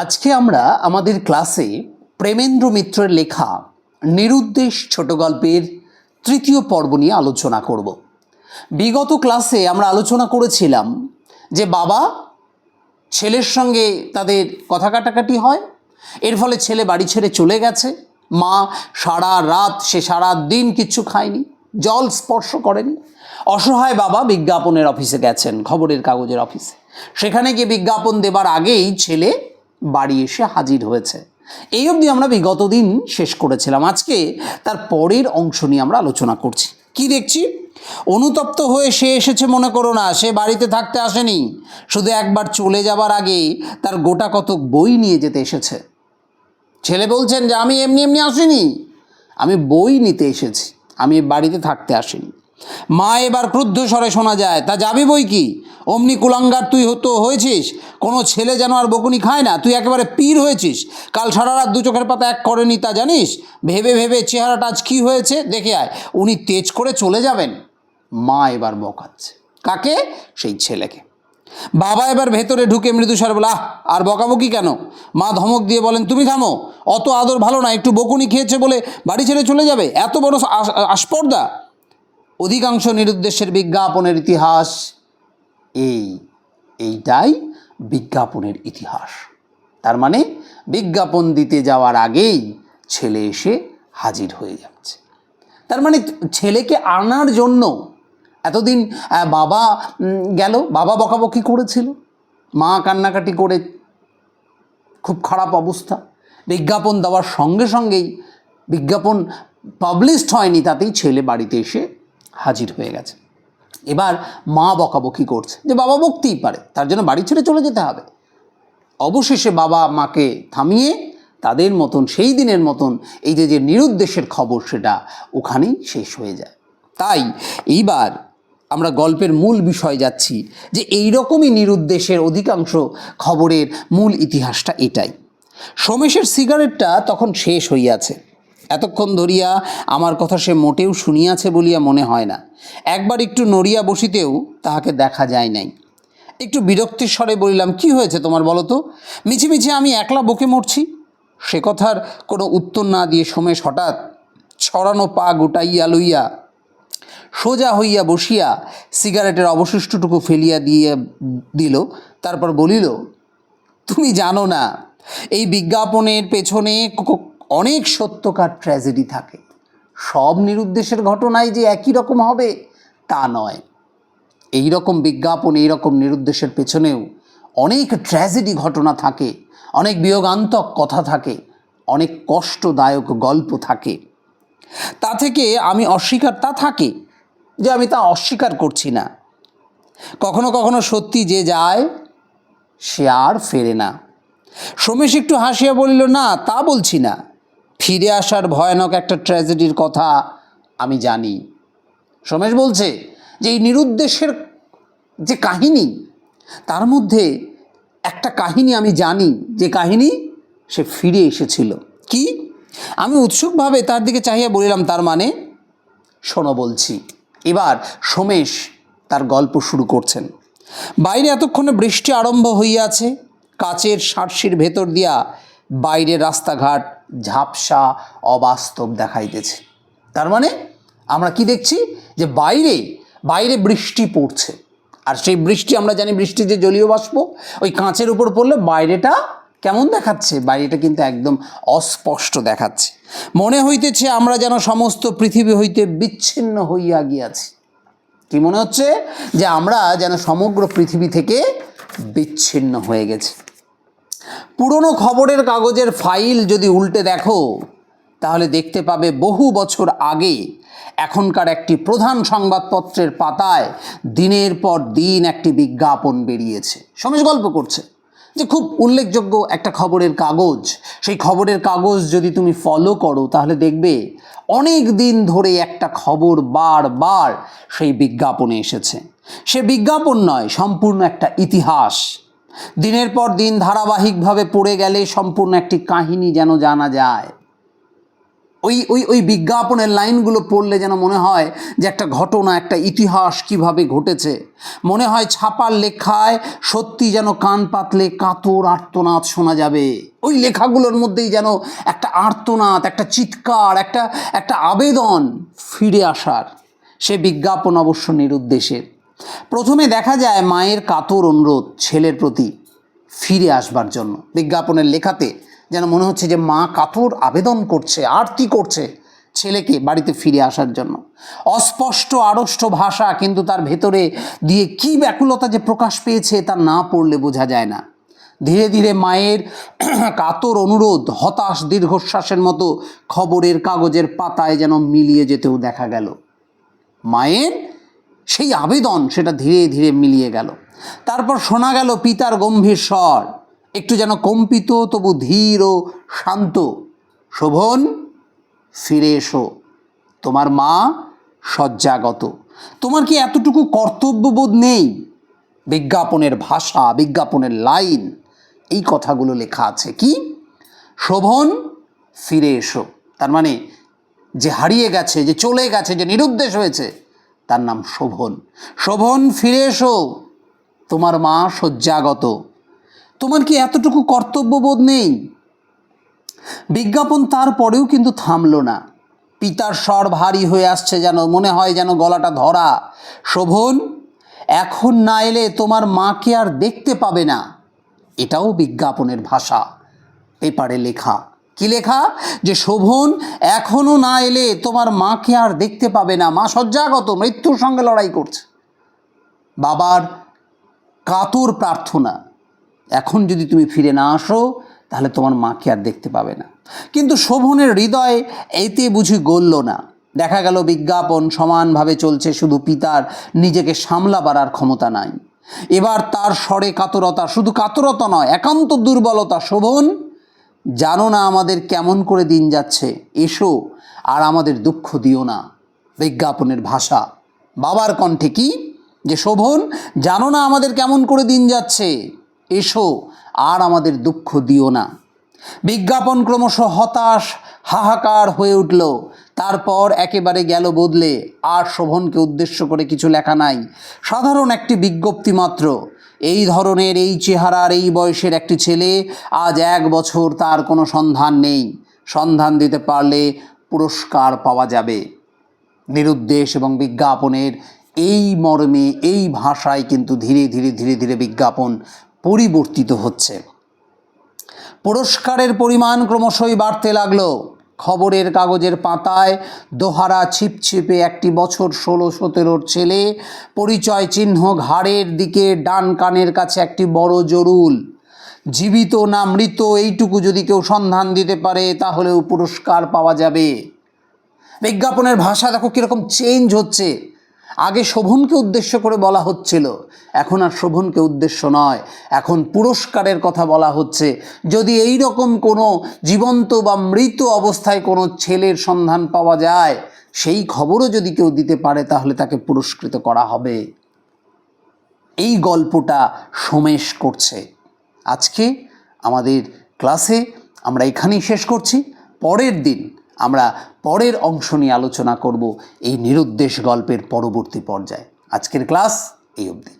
আজকে আমরা আমাদের ক্লাসে প্রেমেন্দ্র মিত্রের লেখা নিরুদ্দেশ ছোট গল্পের তৃতীয় পর্ব নিয়ে আলোচনা করব। বিগত ক্লাসে আমরা আলোচনা করেছিলাম যে বাবা ছেলের সঙ্গে তাদের কথা কাটাকাটি হয়, এর ফলে ছেলে বাড়ি ছেড়ে চলে গেছে, মা সারা রাত, সে সারা দিন কিচ্ছু খায়নি, জল স্পর্শ করেনি। অসহায় বাবা বিজ্ঞাপনের অফিসে গেছেন, খবরের কাগজের অফিসে। সেখানে গিয়ে বিজ্ঞাপন দেবার আগেই ছেলে বাড়ি এসে হাজির হয়েছে। এই অবধি আমরা বিগত দিন শেষ করেছিলাম। আজকে তার পরের অংশ নিয়ে আমরা আলোচনা করছি। কি দেখছি? অনুতপ্ত হয়ে সে এসেছে মনে করো না, সে বাড়িতে থাকতে আসেনি। শুধু একবার চলে যাবার আগে তার গোটা কতক বই নিয়ে যেতে এসেছে। ছেলে বলছেন যে, আমি এমনি এমনি আসিনি। আমি বই নিতে এসেছি। আমি বাড়িতে থাকতে আসিনি। মা এবার ক্রুদ্ধ স্বরে শোনা যায় তা যাবি বই কি অমনি কুলাঙ্গার তুই তো হয়েছিস কোনো ছেলে যেন আর বকুনি খায় না তুই একেবারে পীর হয়েছিস কাল সারা রাত দু চোখের পাতা এক করেনি তা জানিস ভেবে ভেবে চেহারাটা আজ কী হয়েছে দেখে আয় উনি তেজ করে চলে যাবেন মা এবার বকাচ্ছে কাকে সেই ছেলেকে বাবা এবার ভেতরে ঢুকে মৃদুস্বর বলে আহ আর বকাবকি কেন মা ধমক দিয়ে বলেন তুমি থামো অত আদর ভালো না একটু বকুনি খেয়েছে বলে বাড়ি ছেড়ে চলে যাবে এত বড় আস- আস্পর্ধা অধিকাংশ নিরুদ্দেশের বিজ্ঞাপনের ইতিহাস এই, এইটাই বিজ্ঞাপনের ইতিহাস। তার মানে বিজ্ঞাপন দিতে যাওয়ার আগেই ছেলে এসে হাজির হয়ে যাচ্ছে। তার মানে ছেলেকে আনার জন্য এতদিন বাবা গেল, বাবা বকাবকি করেছিল। মা কান্নাকাটি করে খুব খারাপ অবস্থা। বিজ্ঞাপন দেওয়ার সঙ্গে সঙ্গেই বিজ্ঞাপন পাবলিশড হয়নি, তাতেই ছেলে বাড়িতে এসে হাজির হয়ে গেছে। এবার মা বকাবকি করছে যে বাবা বকতেই পারে, তার জন্য বাড়ি ছেড়ে চলে যেতে হবে। অবশেষে বাবা মাকে থামিয়ে তাদের মতন, সেই দিনের মতন এই যে যে নিরুদ্দেশের খবর, সেটা ওখানেই শেষ হয়ে যায়। তাই এইবার আমরা গল্পের মূল বিষয় যাচ্ছি যে এই রকমই নিরুদ্দেশের অধিকাংশ খবরের মূল ইতিহাসটা এটাই। সোমেশের সিগারেটটা তখন শেষ হইয়াছে। এতক্ষণ ধরিয়া আমার কথা সে মোটেও শুনিয়াছে বলিয়া মনে হয় না। একবার একটু নড়িয়া বসিতেও তাহাকে দেখা যায় নাই। একটু বিরক্তির স্বরে বলিলাম, কি হয়েছে তোমার বলো তো? মিছিমিছি আমি একলা বকে মরছি? সে কথার কোনো উত্তর না দিয়ে সোমেশ হঠাৎ ছড়ানো পা গোটাইয়া লইয়া সোজা হইয়া বসিয়া সিগারেটের অবশিষ্টটুকু ফেলিয়া দিয়ে দিল, তারপর বলিল, তুমি জানো না, এই বিজ্ঞাপনের পেছনে অনেক সত্যকার ট্র্যাজেডি থাকে। সব নিরুদ্দেশের ঘটনায় যে একই রকম হবে, তা নয়। এই রকম বিজ্ঞাপন এই রকম নিরুদ্দেশের পেছনেও অনেক ট্র্যাজেডি ঘটনা থাকে, অনেক বিয়োগান্তক কথা থাকে, অনেক কষ্টদায়ক গল্প থাকে। তা থেকে আমি অস্বীকার, তা থাকে যে আমি তা অস্বীকার করছি না। কখনো কখনো সত্যি যে যায়, সে আর ফেরে না। সোমেশ একটু হাসিয়া বলিল, না, তা বলছি না। ফিরে আসার ভয়ানক একটা ট্র্যাজেডির কথা আমি জানি। সোমেশ বলছে যে, এই নিরুদ্দেশের যে কাহিনী, তার মধ্যে একটা কাহিনী আমি জানি। যে কাহিনী, সে ফিরে এসেছিল। কি? আমি উৎসুকভাবে তার দিকে চাহিয়া বলিলাম, তার মানে শোনো বলছি, এবার সোমেশ তার গল্প শুরু করছেন। বাইরে এতক্ষণে বৃষ্টি আরম্ভ হইয়াছে, কাচের সার্সির ভেতর দিয়া বাইরের রাস্তাঘাট ঝাপসা অবাস্তব দেখাইতেছে। তার মানে আমরা কি দেখছি? যে বাইরে বাইরে বৃষ্টি পড়ছে। আর সেই বৃষ্টি আমরা জানি বৃষ্টি যে জলীয় বাষ্প, ওই কাঁচের উপর পড়লে বাইরেটা কেমন দেখাচ্ছে? বাইরেটা কিন্তু একদম অস্পষ্ট দেখাচ্ছে। মনে হইতেছে আমরা যেন সমস্ত পৃথিবী হইতে বিচ্ছিন্ন হইয়া গিয়াছি। কি মনে হচ্ছে? যে আমরা যেন সমগ্র পৃথিবী থেকে বিচ্ছিন্ন হয়ে গেছি। পুরনো খবরের কাগজের ফাইল যদি উল্টে দেখো, তাহলে দেখতে পাবে বহু বছর আগে এখনকার একটি প্রধান সংবাদপত্রের পাতায় দিনের পর দিন একটি বিজ্ঞাপন বেরিয়েছে। সমেশ গল্প করছে যে খুব উল্লেখযোগ্য একটা খবরের কাগজ। সেই খবরের কাগজ যদি তুমি ফলো করো, তাহলে দেখবে অনেক দিন ধরে একটা খবর বারবার সেই বিজ্ঞাপনে এসেছে। সে বিজ্ঞাপন নয়, সম্পূর্ণ একটা ইতিহাস। দিনের পর দিন ধারাবাহিকভাবে পড়ে গেলে সম্পূর্ণ একটি কাহিনী যেন জানা যায়। ওই ওই ওই বিজ্ঞাপনের লাইনগুলো পড়লে যেন মনে হয় যে একটা ঘটনা, একটা ইতিহাস কীভাবে ঘটেছে। মনে হয় ছাপার লেখায় সত্যি যেন কান পাতলে কাতর আর্তনাদ শোনা যাবে। ওই লেখাগুলোর মধ্যেই যেন একটা আর্তনাদ, একটা চিৎকার, একটা একটা আবেদন ফিরে আসার। সে বিজ্ঞাপন অবশ্য নিরুদ্দেশের। প্রথমে দেখা যায় মায়ের কাতর অনুরোধ ছেলের প্রতি ফিরে আসবার জন্য। বিজ্ঞাপনের লেখাতে যেন মনে হচ্ছে যে মা কাতর আবেদন করছে, আরতি করছে ছেলেকে বাড়িতে ফিরে আসার জন্য। অস্পষ্ট, আড়ষ্ট ভাষা কিন্তু তার ভেতরে দিয়ে কি ব্যাকুলতা যে প্রকাশ পেয়েছে তা না পড়লে বোঝা যায় না। ধীরে ধীরে মায়ের কাতর অনুরোধ, হতাশ দীর্ঘশ্বাসের মতো খবরের কাগজের পাতায় যেন মিলিয়ে যেতেও দেখা গেল। মায়ের সেই আবেদন সেটা ধীরে ধীরে মিলিয়ে গেল। তারপর শোনা গেল পিতার গম্ভীর স্বর, একটু যেন কম্পিত, তবু ধীর ও শান্ত। শোভন, ফিরে এসো। তোমার মা শয্যাগত তোমার কি এতটুকু কর্তব্যবোধ নেই? বিজ্ঞাপনের ভাষা, বিজ্ঞাপনের লাইন, এই কথাগুলো লেখা আছে কি? শোভন, ফিরে এসো। তার মানে যে হারিয়ে গেছে, যে চলে গেছে, যে নিরুদ্দেশ হয়েছে তার নাম শোভন। শোভন, ফিরে এসো। তোমার মা শয্যাগত। তোমার কি এতটুকু কর্তব্যবোধ নেই? বিজ্ঞাপন তারপরেও কিন্তু থামলো না। পিতার স্বর ভারী হয়ে আসছে যেন, মনে হয় যেন গলাটা ধরা। শোভন, এখন না এলে তোমার মাকে আর দেখতে পাবে না? এটাও বিজ্ঞাপনের ভাষা, পেপারে লেখা। কি লেখা? যে শোভন এখনও না এলে তোমার মাকে আর দেখতে পাবে না। মা শয্যাগত, মৃত্যুর সঙ্গে লড়াই করছে। বাবার কাতর প্রার্থনা, এখন যদি তুমি ফিরে না আসো, তাহলে তোমার মাকে আর দেখতে পাবে না। কিন্তু শোভনের হৃদয় এতে বুঝি গলল না। দেখা গেল বিজ্ঞাপন সমানভাবে চলছে, শুধু পিতার নিজেকে সামলাবার আর ক্ষমতা নাই। এবার তার স্বরে কাতরতা, শুধু কাতরতা নয়, একান্ত দুর্বলতা শোভন। জানো না আমাদের কেমন করে দিন যাচ্ছে? এসো আর আমাদের দুঃখ দিও না। বিজ্ঞাপনের ভাষা। বাবার কণ্ঠে কি? যে শোভন, জানো না আমাদের কেমন করে দিন যাচ্ছে? এসো আর আমাদের দুঃখ দিও না। বিজ্ঞাপন ক্রমশ হতাশ, হাহাকার হয়ে উঠল। তারপর একেবারে গেল বদলে। আর শোভনকে উদ্দেশ্য করে কিছু লেখা নাই। সাধারণ একটি বিজ্ঞপ্তি মাত্র। এই ধরনের এই চেহারার এই বয়সের একটি ছেলে আজ এক বছর তার কোনো সন্ধান নেই। সন্ধান দিতে পারলে পুরস্কার পাওয়া যাবে। নিরুদ্দেশ এবং বিজ্ঞাপনের এই মর্মে, এই ভাষায় কিন্তু ধীরে ধীরে ধীরে ধীরে বিজ্ঞাপন পরিবর্তিত হচ্ছে। পুরস্কারের পরিমাণ ক্রমশই বাড়তে লাগল। খবরের কাগজের পাতায় দোহারা ছিপছিপে একটি বছর ষোলো সতেরোর ছেলে, পরিচয় চিহ্ন ঘাড়ের দিকে, ডান কানের কাছে একটি বড় জরুল। জীবিত না মৃত, এইটুকু যদি কেউ সন্ধান দিতে পারে, তাহলেও পুরস্কার পাওয়া যাবে। বিজ্ঞাপনের ভাষা দেখো কীরকম চেঞ্জ হচ্ছে। আগে শোভনকে উদ্দেশ্য করে বলা হচ্ছিল, এখন আর শোভনকে উদ্দেশ্য নয়। এখন পুরস্কারের কথা বলা হচ্ছে। যদি এই রকম কোনো জীবন্ত বা মৃত অবস্থায় কোনো ছেলের সন্ধান পাওয়া যায়, সেই খবরও যদি কেউ দিতে পারে, তাহলে তাকে পুরস্কৃত করা হবে। এই গল্পটা সমেশ করছে। আজকে আমাদের ক্লাসে আমরা এখানেই শেষ করছি। পরের দিন আমরা পরের অংশ নিয়ে আলোচনা করব এই নিরুদ্দেশ গল্পের পরবর্তী পর্যায়ে। আজকের ক্লাস এই অবধি।